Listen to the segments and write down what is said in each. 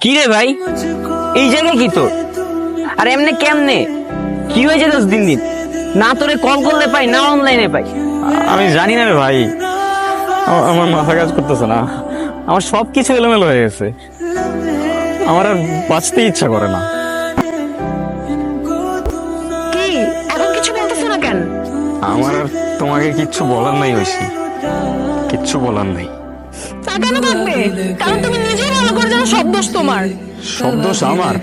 কি রে ভাই? এই জায়গায় কি তোর? আর এমনি কেমনে? কি হয়েছে যেত দিন দিন? না তোরে কল করলে পাই না অনলাইনে পাই। আমি জানি না রে ভাই। আমার মাথা কাজ করতেছে না। আমার সব কিছু এলোমেলো হয়ে গেছে। আমার আর বাঁচতে ইচ্ছা করে না। কি? এখন কিছু বলতেছো না কেন? আমার আর তোমাকে কিচ্ছু বলার নাই ঐশী কিচ্ছু বলার নাই। তা কেন থাকবে। কারণ তুমি নিজেই ভালো করে জানো সব দোষ তোমার। সব দোষ আমার?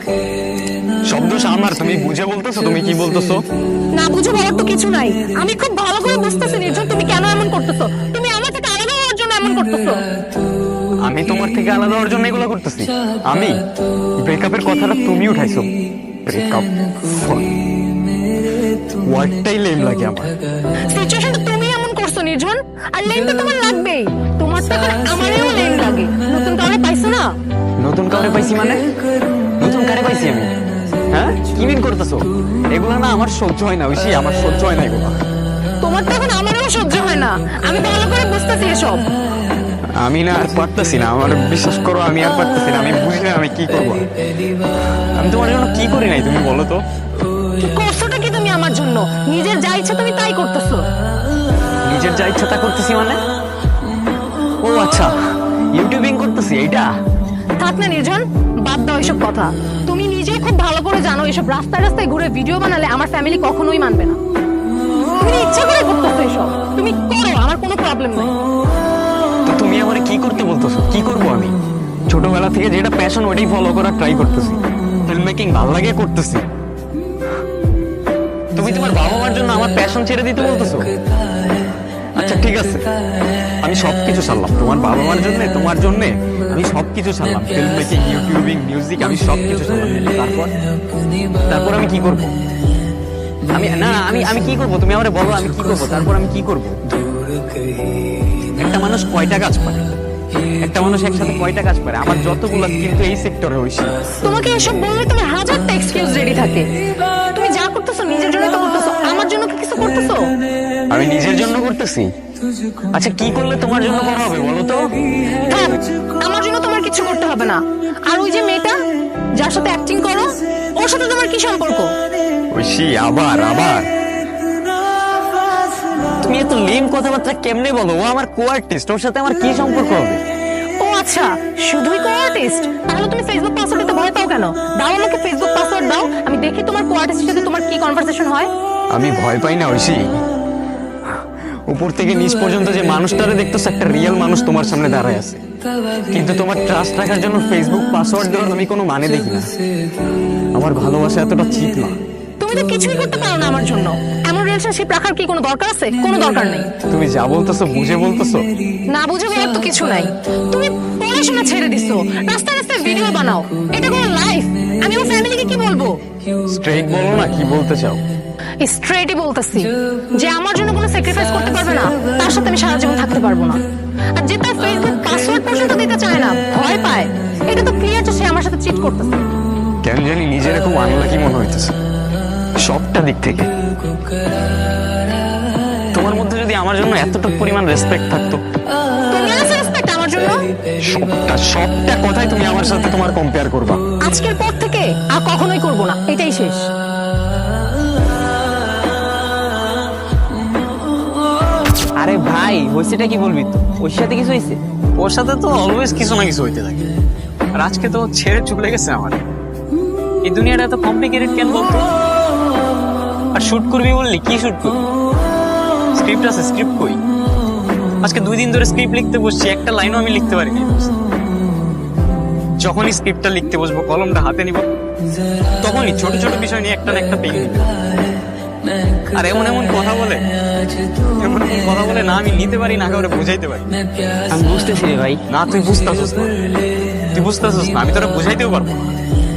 সব দোষ আমার? তুমি বুঝে বলতেছো? তুমি কি বলতেছো? না বুঝে বলার তো কিছু নাই। আমি খুব ভালো করে বুঝতেছি নির্জন তুমি কেন এমন করতেছো? তুমি আমার থেকে আলাদা হওয়ার জন্য এমন করতেছো। আমি তোমার থেকে আলাদা হওয়ার জন্য এগুলো করতেছি। আমি ব্রেকআপের কথাটা তুমি উঠাইছো। ব্রেকআপ ওয়ার্ডটাই লেম লাগে আমার। সিচুয়েশনটা নির্জন আর লেন তো তোমার লাগবেই। তোমার তো এখন আমারও লেন লাগে। নতুন কাউরে পাইছো না? নতুন কাউরে পাইছি মানে? নতুন কারে পাইছি আমি? হ্যাঁ? কি মিন করতেছো? এগুলো না আমার সহ্য হয় না ঐশী আমার সহ্য হয় না এগুলো। তোমার তো এখন আমারও সহ্য হয় না। আমি ভালো করে বুঝতেছি এসব। আমি না আর পারতেছি না আমার বিশ্বাস করো আমি আর পারতেছি না আমি বুঝি না আমি কি করব। আমি তোমার জন্য কি করি নাই তুমি বলো তো? কি করছোটা কি তুমি আমার জন্য? নিজের নিজের যা ইচ্ছা তা করতেছি মানে? ও আচ্ছা ইউটিউবিং করতেছি এইটা? থাক না নির্জন বাদ দাও এসব কথা। তুমি নিজে খুব ভালো করে জানো এসব রাস্তায় রাস্তায় ঘুরে ভিডিও বানালে আমার ফ্যামিলি কখনোই মানবে না। তুমি ইচ্ছা করে করতেছো এসব। তুমি করো আমার কোনো প্রবলেম নেই। তো তুমি আমারে কি করতে বলতেছো? কি করব আমি? ছোটবেলা থেকে যেটা প্যাশন ওইটাই ফলো করার ট্রাই করতেছি। ফিল্ম মেকিং ভালো লাগে করতেছি। তুমি তোমার বাবা মার জন্য আমার প্যাশন ছেড়ে দিতে বলতেছো? ঠিক আছে। আমি সবকিছু ছাড়লাম তোমার বাবা মার জন্য, তোমার জন্য আমি সবকিছু ছাড়লাম ফিল্ম মেকিং ইউটিউবিং মিউজিক আমি সবকিছু ছাড়লাম তারপর? তারপর আমি কি করব? আমি, না আমি আমি কি করব? তুমি আমারে বলো, আমি কি করব? তারপর আমি কি করব? একটা মানুষ কয়টা কাজ পারে একটা মানুষ একসাথে কয়টা কাজ পারে আমার যতগুলো, কিন্তু এই সেক্টরে হইছে তোমাকে এসব বললে তোমার হাজারটা এক্সকিউজ রেডি থাকে। তুমি যা করতেছো, নিজের জন্য তো করতেছো। আমার জন্য কি কিছু করতেছো? আমি নিজের জন্য করতেছি। আচ্ছা কি করলে তোমার জন্য করা হবে বলো তো? আমার জন্য তোমার কিছু করতে হবে না। আর ওই যে মেয়েটা যার সাথে অ্যাক্টিং করো ওর সাথে তোমার কি সম্পর্ক? ঐশী আবার আবার। তুমি এত লিম কথাবার্তা কেমনে বলো? ও আমার কো আর্টিস্ট ওর সাথে আমার কি সম্পর্ক হবে? ও আচ্ছা শুধুই কো আর্টিস্ট তাহলে তুমি ফেসবুক পাসওয়ার্ড দিতে ভয় পাও কেন? দাও আমাকে ফেসবুক পাসওয়ার্ড দাও আমি দেখি তোমার কো আর্টিস্টের সাথে তোমার কি কনভারসেশন হয়। আমি ভয় পাই না ঐশী। উপর থেকে নিচ পর্যন্ত যে মানুষটারে দেখতেছ একটা রিয়েল মানুষ তোমার সামনে দাঁড়ায় আছে। কিন্তু তোমার ট্রাস্ট রাখার জন্য ফেসবুক পাসওয়ার্ড দেওয়ার আমি কোনো মানে দেখি না। আমার ভালোবাসা এতটা চিপ না। তুমি তো কিছুই করতে পারো না আমার জন্য। এমন রিলেশনশিপ রাখার কি কোনো দরকার আছে? কোনো দরকার নেই। তুমি যা বলতেছো বুঝে বলতেছো। না বুঝে বলার তো কিছু নাই। তুমি পড়াশোনা ছেড়ে দিছো। রাস্তায় রাস্তায় ভিডিও বানাও। এটা কোনো লাইফ আমি আমার ফ্যামিলিকে কি বলব? স্ট্রেট বলো না কি বলতে চাও? স্ট্রেটই বলতেছি যে আমার জন্য কোনো স্যাক্রিফাইস করতে পারবে না। তার সাথে আমি সারা জীবন থাকতে পারব না। আর যে তার ফেসবুক পাসওয়ার্ড পর্যন্ত দিতে চায় না ভয় পায়। এটা তো ক্লিয়ার যে সে আমার সাথে চিট করতেছে। কেন জানি নিজের খুব আনলাকি মনে হইতেছে। সবটা দিক থেকে। তোমার মধ্যে যদি আমার জন্য এতটুকু পরিমাণ রেসপেক্ট থাকতো তুমি আমার জন্য? সবটা সবটা কথাই তুমি আমার সাথে তোমার কম্পেয়ার করবা। আজকের পর থেকে আর কখনোই করব না। এটাই শেষ। ভাই হয়েছেটা কি বলবি তো ওর সাথে কিছু হয়েছে ওর সাথে তো অলওয়েজ কিছু না কিছু হইতে থাকে। আর আজকে তো ছেড়ে চলে গেছে আমার। এই দুনিয়াটা এত কমপ্লিকেটেড কেন বলতো? আর শুট করবি বললি? কি শুট করবি? স্ক্রিপ্ট আছে স্ক্রিপ্ট কই? আজকে দুই দিন ধরে স্ক্রিপ্ট লিখতে বসছি, একটা লাইনও আমি লিখতে পারিনি যখনই স্ক্রিপ্টটা লিখতে বসবো, কলমটা হাতে নিব, তখনই ছোট ছোট বিষয় নিয়ে একটা না একটা নিবে আর এমন এমন কথা বলে। এমন এমন কথা বলে না আমি নিতে পারি না কাউরে বুঝাইতে পারি। আমি বুঝতেছি রে ভাই। না তুই বুঝতেছিস না। তুই বুঝতেছিস না আমি তোরা বুঝাইতেও পারব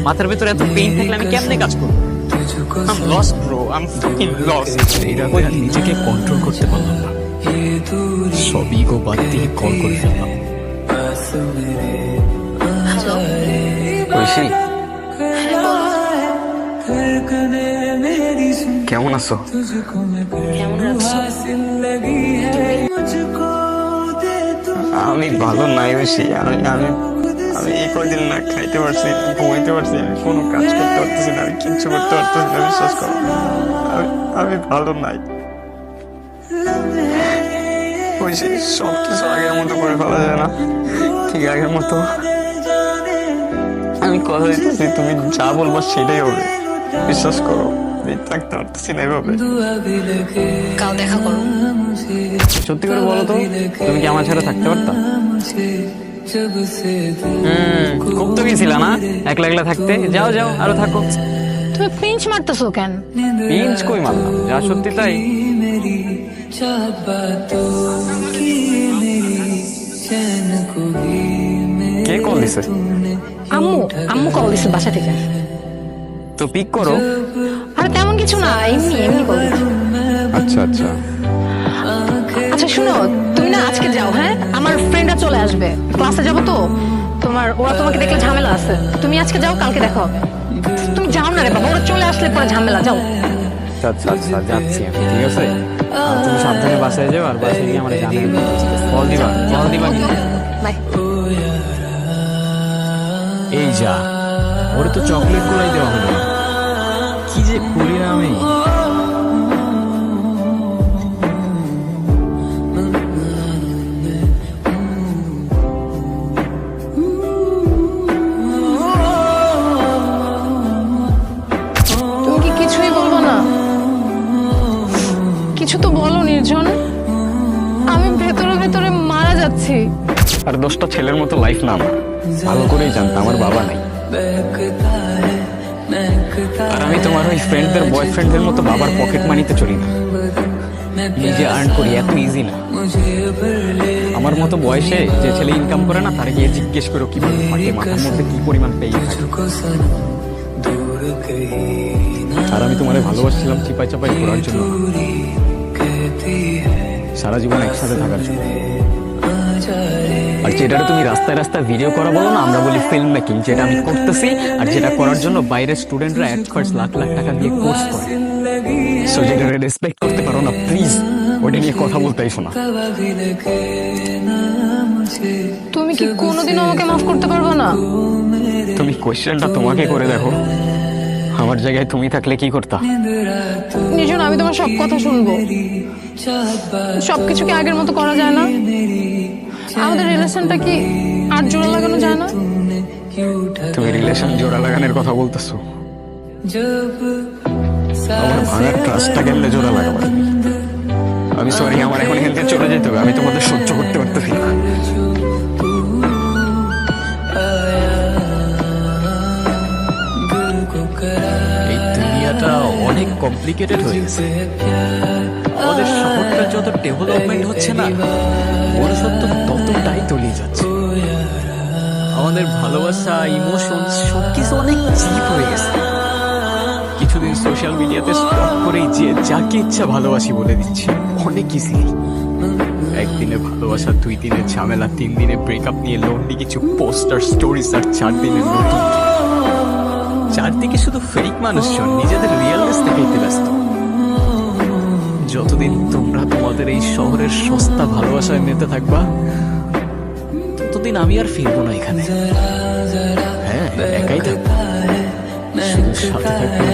মাথার ভিতরে এত পেইন থাকলে আমি কেমনে কাজ করব? I'm lost bro I'm fucking lost এই রাতে নিজেকে কন্ট্রোল করতে পারলাম না। সব ইগো বাদ দিয়ে কল করে ফেললাম। ঐশী কেমন আছো আমি ভালো নাই ঐশী আমি আমি আমি এই কয়দিন না খাইতে পারছি ঘুমাইতে পারছি আমি কোনো কাজ করতে পারতেছি না আমি কিচ্ছু করতে পারতেছি না বিশ্বাস করো আমি ভালো নাই ওই সব কিছু আগের মতো করে ফেলা যায় না। ঠিক আগের মতো। আমি কথা দিতেছি, তুমি যা বলব সেটাই হবে। বিশ্বাস করো থাকতে পারতেছি না এভাবে কাল দেখা করো। সত্যি করে বলো তো তুমি কি আমার ছাড়া থাকতে পারতা? হুম, খুব তো গেছিলা না? একলা একলা থাকতে? যাও যাও আরও থাকো। তুমি পিঞ্চ মারতেছো কেন? পিঞ্চ কই মারলাম? যা সত্যি তাই। কে কল দিছে? আম্মু আম্মু কল দিছে বাসা থেকে। তো পিক করো। আর তেমন কিছু না এমনি এমনি কল আচ্ছা আচ্ছা। আচ্ছা শুনো তুমি না আজকে যাও হ্যাঁ? আমার ফ্রেন্ডরা চলে আসবে। ক্লাসে যাব তো। তোমার ওরা তোমাকে দেখলে ঝামেলা আছে। তুমি আজকে যাও কালকে দেখা হবে। তুমি যাও না রে বাবা ওরা চলে আসলে পরে ঝামেলা যাও। আচ্ছা আচ্ছা যাচ্ছি আমি ঠিক আছে? তুমি সাবধানে বাসায় যাও আর বাসায় গিয়ে আমার জানাই কল দিবা কল দিবা। বাই এই যা। ওরে তো চকলেট গুলাই দেওয়া হলো। কি যে করি না আমি? তুমি কি কিছুই বলব না? কিছু তো বলো নির্জন। আমি ভেতরে ভেতরে মারা যাচ্ছি। আর দশটা ছেলের মতো লাইফ না আমার। ভালো করেই জানতাম আমার বাবা নাই। আর আমি তোমার ওই ফ্রেন্ডদের বয়ফ্রেন্ডদের মতো বাবার পকেট মানিতে চলি না। নিজে আর্ন করি, এত ইজি না। আমার মতো বয়সে যে ছেলে ইনকাম করে না, তার গিয়ে জিজ্ঞেস করো ফাটে মাথার মধ্যে কি পরিমাণ পেয়ে আর আমি তোমারে ভালোবাসছিলাম চিপাই চাপাই ঘোরার জন্য। সারা জীবন একসাথে থাকার জন্য। যেটা তুমি রাস্তায় রাস্তায় ভিডিও করা বলো না আমরা বলি ফিল্ম মেকিং যেটা আমি করতেছি আর যেটা করার জন্য বাইরের স্টুডেন্টরা এক খরচ লাখ লাখ টাকা দিয়ে কোর্স করে। সো যেটা রেসপেক্ট করতে পারো না প্লিজ ওটা নিয়ে কথা বলতে এসো না তুমি কি কোনোদিনও আমাকে মাফ করতে পারবে না? তুমি কোয়েশ্চেনটা তোমাকে করে দেখো। আমার জায়গায় তুমি থাকলে কি করতা? নির্জন আমি তোমার সব কথা শুনব। সবকিছু কি আগের মতো করা যায় না? আমাদের রিলেশনটা কি আর জোড়া লাগানো যায় না? তুমি রিলেশন জোড়া লাগানোর কথা বলতেছো। আমার ভাঙার ট্রাস্টটা কেমনে জোড়া লাগাবার আমি সরি আমার এখন থেকে চলে যেতে হবে। আমি তোমাদের সহ্য করতে পারতেছি না। এই দুনিয়াটা অনেক কমপ্লিকেটেড হয়ে গেছে। আমাদের যত ডেভেলপমেন্ট হচ্ছে না মনুষ্যত্ব ততটাই তলিয়ে যাচ্ছে। আমাদের ভালোবাসা ইমোশন সবকিছু অনেক চিপ হয়ে গেছে। কিছুদিন সোশ্যাল মিডিয়াতে স্টক করেই যে যাকে ইচ্ছা ভালোবাসি বলে দিচ্ছি অনেক ইজিলি একদিনে ভালোবাসা দুই দিনের ঝামেলা তিন দিনে ব্রেকআপ নিয়ে লোনলি কিছু পোস্টার স্টোরিজ আর চার দিনের নতুন। চারদিকে শুধু ফেক মানুষজন নিজেদের রিয়েলনেস দেখাইতে ব্যস্ত। যতদিন তোমরা তোমাদের এই শহরের সস্তা ভালোবাসায় মেতে থাকবা, ততদিন আমি আর ফিরবো না এখানে। হ্যাঁ একাই থাকব। শুধু সাথে থাকবে